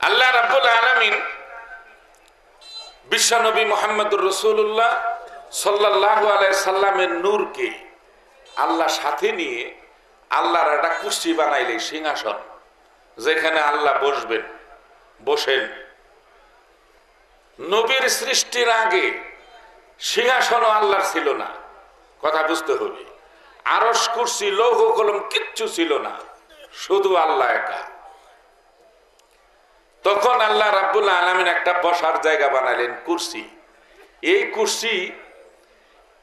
আল্লাহ রাব্বুল আলামিন বিশ্বনবী মোহাম্মদুর রসুল্লাহ সাল্লাহ সাল্লামের নূরকে আল্লাহ সাথে নিয়ে আল্লাহর একটা কুষ্টি বানাইলে সিংহাসন, যেখানে আল্লাহ বসবেন, বসেন। নবীর সৃষ্টির আগে সিংহাসনও আল্লাহর ছিল না, কথা বুঝতে হবে। আরস কুর্সি, লৌহ কলম কিচ্ছু ছিল না, শুধু আল্লাহ একা। তখন আল্লাহ রাব্বুল আলমিন একটা বসার জায়গা বানালেন, কুর্সি। এই কুর্সি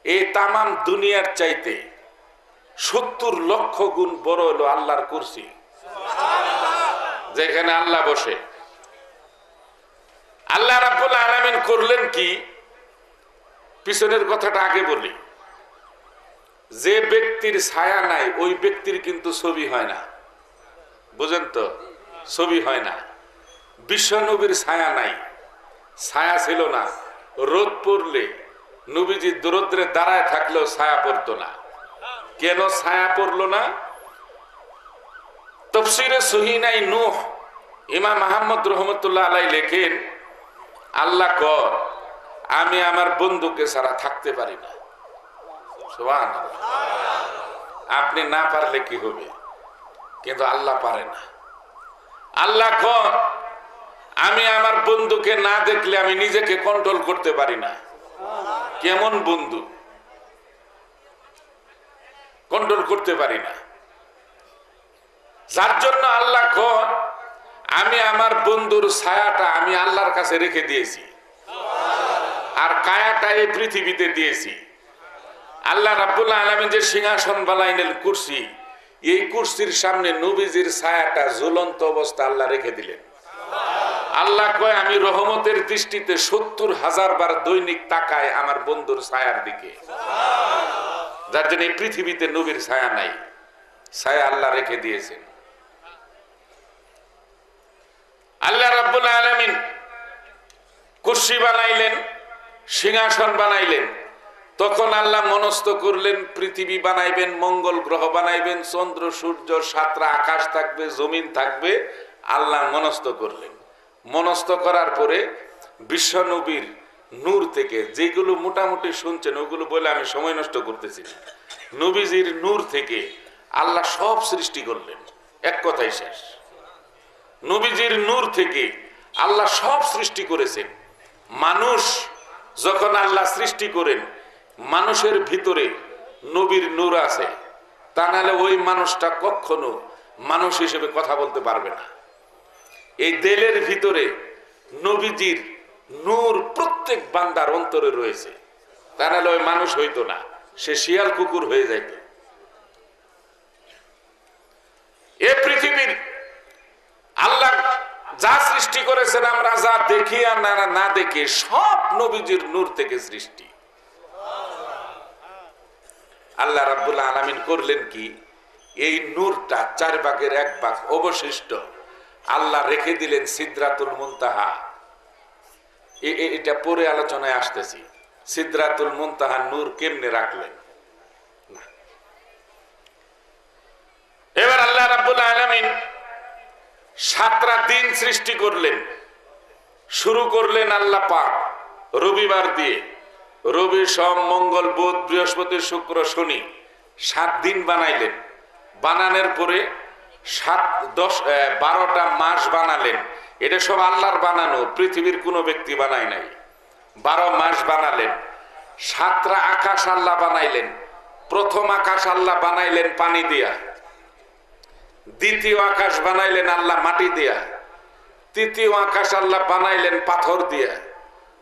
এই তামাম দুনিয়ার চাইতে সত্তর লক্ষ গুণ বড় হলো আল্লাহর কুর্সি। যেখানে আল্লাহ বসে। আল্লাহ রাব্বুল আলমিন করলেন কি? পিছনের কথাটা আগে বলি। যে ব্যক্তির ছায়া নাই, ওই ব্যক্তির কিন্তু ছবি হয় না। বুঝেন তো? ছবি হয় না। বিশ্বনবীর ছায়া নাই। ছায়া ছিল না। রোদ পড়লে নবীজি দূরদ্রে দাঁড়ায় থাকলেও ছায়া পড়তো না। কেন ছায়া পড়ল না? তফসিরে সহিনাই নুহ ইমাম আহমদ রহমতুল্লাহ আলাই লেখেন, আল্লাহ কর, আমি আমার বন্ধুকে ছাড়া থাকতে পারি না। আপনি না পারলে কি হবে? কিন্তু আল্লাহ পারে না। আল্লাহ কর আমি আমার বন্ধুকে না দেখলে আমি নিজেকে কন্ট্রোল করতে পারি না। কেমন বন্ধু? কন্ট্রোল করতে পারি না। যার জন্য আল্লাহ কর আমি আমার বন্ধুর ছায়াটা আমি আল্লাহর কাছে রেখে দিয়েছি। আর কায়াটা এই পৃথিবীতে দিয়েছি। আল্লাহ রাব্বুল্লাহ আলমী যে সিংহাসন বানাইলেন কুর্সি, এই কুর্সির সামনে নবীজির ছায়াটা ঝুলন্ত অবস্থা আল্লাহ রেখে দিলেন। আল্লাহ কয়, আমি রহমতের দৃষ্টিতে সত্তর হাজার বার দৈনিক তাকায় আমার বন্ধুর ছায়ার দিকে। যার জন্য পৃথিবীতে নবীর ছায়া নাই। ছায়া আল্লাহ রেখে দিয়েছেন। আল্লাহ রাব্বুল আলামিন কুর্সি বানাইলেন, সিংহাসন বানাইলেন। তখন আল্লাহ মনস্থ করলেন, পৃথিবী বানাইবেন, মঙ্গল গ্রহ বানাইবেন, চন্দ্র, সূর্য, সাতরা, আকাশ থাকবে, জমিন থাকবে। আল্লাহ মনস্থ করলেন। মনস্থ করার পরে বিশ্বনবীর নূর থেকে যেগুলো মোটামুটি শুনছেন, ওগুলো বলে আমি সময় নষ্ট করতেছি। নবীজির নূর থেকে আল্লাহ সব সৃষ্টি করলেন। এক কথাই শেষ। নবীজির নূর থেকে আল্লাহ সব সৃষ্টি করেছেন। মানুষ যখন আল্লাহ সৃষ্টি করেন, মানুষের ভিতরে নবীর নূর আছে। তা নাহলে ওই মানুষটা কখনো মানুষ হিসেবে কথা বলতে পারবে না। এই দেলের ভিতরে নবীজির নূর প্রত্যেক বান্দার অন্তরে রয়েছে। তা নাহলে ওই মানুষ হইতো না, সে শিয়াল কুকুর হয়ে যাইত। এ পৃথিবীর আল্লাহ যা সৃষ্টি করেছেন আমরা যা দেখি আর না না দেখি সব নবীজির নূর থেকে সৃষ্টি। আল্লাহ রাব্বুল আলামিন করলেন কি? এই নূরটা চার ভাগের এক ভাগ অবশিষ্ট। আল্লাহ রেখে দিলেন সিদ্রাতুল মুনতাহা। এটা পরে আলোচনায় আসতেছি। সিদ্রাতুল মুনতাহা নূর কেমনে রাখলেন? এবার আল্লাহ রাব্বুল আলামিন সাতটা দিন সৃষ্টি করলেন। শুরু করলেন আল্লাহ পাক রবিবার দিয়ে। রবি সোম, মঙ্গল, বুধ, বৃহস্পতি, শুক্র, শনি সাত দিন বানাইলেন। বানানোর পরে সাত, দশ বারোটা মাস বানালেন। এটা সব আল্লাহর বানানো, পৃথিবীর কোনো ব্যক্তি বানায় নাই। বারো মাস বানালেন। সাতটা আকাশ আল্লাহ বানাইলেন। প্রথম আকাশ আল্লাহ বানাইলেন পানি দিয়া। দ্বিতীয় আকাশ বানাইলেন আল্লাহ মাটি দিয়া। তৃতীয় আকাশ আল্লাহ বানাইলেন পাথর দিয়া।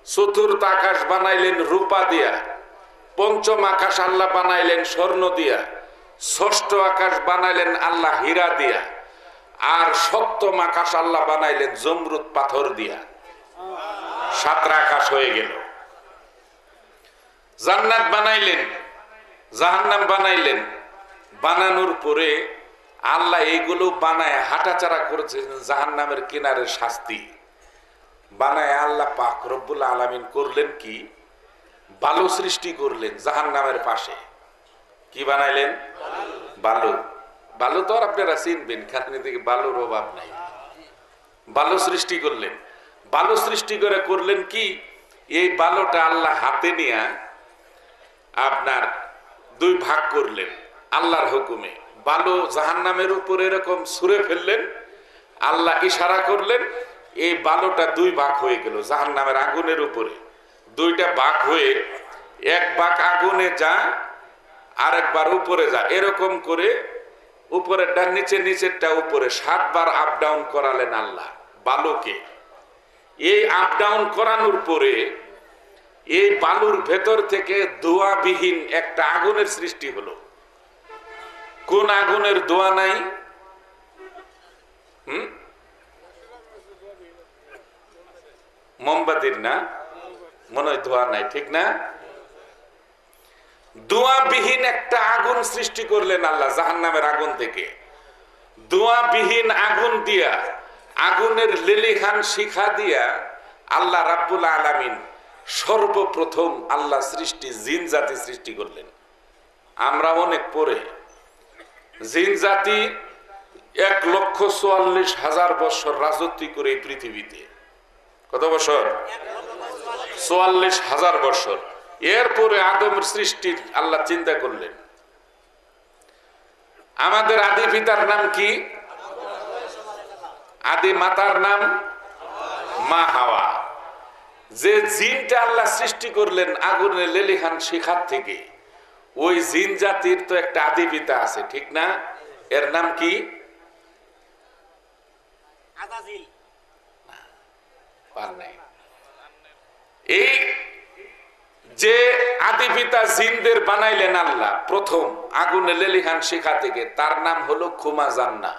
চতুর্থ আকাশ বানাইলেন রূপা দিয়া। পঞ্চম আকাশ আল্লাহ বানাইলেন স্বর্ণ দিয়া। ষষ্ঠ আকাশ বানাইলেন আল্লাহ হীরা দিয়া, আর সপ্তম আকাশ আল্লাহ বানাইলেন জমরুদ পাথর দিয়া। সাতটা আকাশ হয়ে গেল। জান্নাত বানাইলেন, জাহান্নাম বানাইলেন। বানানোর পরে আল্লাহ এইগুলো বানায় হাঁটাচারা করেছেন জাহান্নামের কিনারে শাস্তি। বানায় আল্লাহ পাক রব্বুল আলামিন করলেন কি? বালু সৃষ্টি করলেন জাহান্নামের পাশে। কি বানাইলেন? বালু। বালু তো আর আপনারা চিনবেন কারণ এদিকে বালুর অভাব নাই। বালু সৃষ্টি করলেন। বালু সৃষ্টি করে করলেন কি? এই বালুটা আল্লাহ হাতে নিয়ে আপনার দুই ভাগ করলেন আল্লাহর হুকুমে। বালু জাহান্নামের উপর এরকম সুরে ফেললেন, আল্লাহ ইশারা করলেন, এই বালুটা দুই ভাগ হয়ে গেল জাহান্নামের আগুনের উপরে। দুইটা ভাগ হয়ে এক ভাগ আগুনে যা আরেকবার উপরে যা। এরকম করে উপরেরটা নিচে নিচেরটা উপরে। সাতবার আপ ডাউন করালেন আল্লাহ, বালুকে। এই আপ ডাউন করানোর পরে এই বালুর ভেতর থেকে দোয়াবিহীন একটা আগুনের সৃষ্টি হলো। কোন আগুনের দোয়া নাই? হুম? মোমবাতির না? মনে হয় ধোয়া নাই, ঠিক না? দোয়াবিহীন একটা আগুন সৃষ্টি করলেন আল্লাহ জাহান্নামের আগুন থেকে। দোয়াবিহীন আগুন দিয়া, আগুনের লেলিহান শিখা দিয়া আল্লাহ রাব্বুল আলামিন সর্বপ্রথম আল্লাহ সৃষ্টি জিন জাতি সৃষ্টি করলেন। আমরা অনেক পরে। জিন জাতি এক লক্ষ চুয়াল্লিশ হাজার বছর রাজত্ব করে এই পৃথিবীতে। কত বছর? চুয়াল্লিশ হাজার বছর। এরপরে আদমের সৃষ্টির আল্লাহ চিন্তা করলেন। আমাদের আদি পিতার নাম কি? আদি মাতার নাম মা হাওয়া। যে জিনটা আল্লাহ সৃষ্টি করলেন আগুনের লেলিহান শিখার থেকে ওই জিন জাতির তো একটা আদি পিতা আছে ঠিক না? এর নাম কি? এই যে আদি পিতা জিনদের বানাইলেন আল্লাহ, প্রথম আগুনে লেলিহান শিখা থেকে, তার নাম হলো খুমা জান্না।